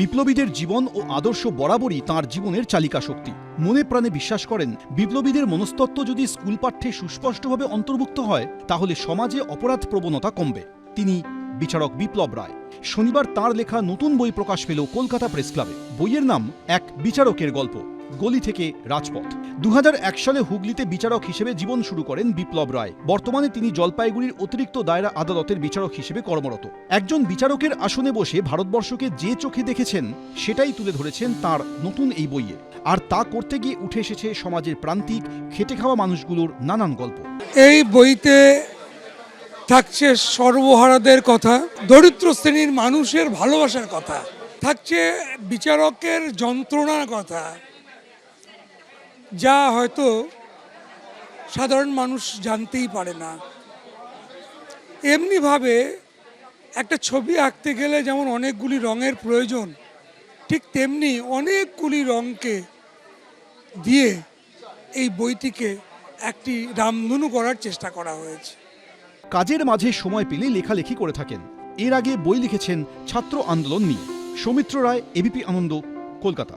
বিপ্লবীদের জীবন ও আদর্শ বরাবরই তার জীবনের চালিকা শক্তি। মনে প্রাণে বিশ্বাস করেন, বিপ্লবীদের মনস্তত্ত্ব যদি স্কুল পাঠ্যে সুস্পষ্টভাবে অন্তর্ভুক্ত হয়, তাহলে সমাজে অপরাধ প্রবণতা কমবে। তিনি বিচারক বিপ্লব রায়। শনিবার তার লেখা নতুন বই প্রকাশ পেল কলকাতা প্রেস ক্লাবে। বইয়ের নাম এক বিচারকের গল্প। গলি থেকে রাজপথ। দু সালে হুগলিতে বিচারক হিসেবে জীবন শুরু করেন বিপ্লব রায়। বর্তমানে তিনি জলপাইগুড়ির অতিরিক্ত দায়রা আদালতের বিচারক হিসেবে কর্মরত। একজন বিচারকের আসনে বসে ভারতবর্ষকে যে চোখে দেখেছেন, সেটাই তুলে ধরেছেন তার নতুন এই বইয়ে। আর তা করতে গিয়ে উঠে এসেছে সমাজের প্রান্তিক, খেটে খাওয়া মানুষগুলোর নানান গল্প। এই বইতে থাকছে সর্বহারাদের কথা, দরিদ্র শ্রেণির মানুষের ভালোবাসার কথা, থাকছে বিচারকের যন্ত্রণার কথা যা হয়তো সাধারণ মানুষ জানতেই পারে না। এমনিভাবে একটা ছবি আঁকতে গেলে যেমন অনেকগুলি রঙের প্রয়োজন, ঠিক তেমনি অনেকগুলি রঙকে দিয়ে এই বইটিকে একটি রামধনু করার চেষ্টা করা হয়েছে। কাজের মাঝে সময় পেলে লেখালেখি করে থাকেন। এর আগে বই লিখেছেন ছাত্র আন্দোলন নিয়ে। সৌমিত্র রায় এবিপি আনন্দ, কলকাতা।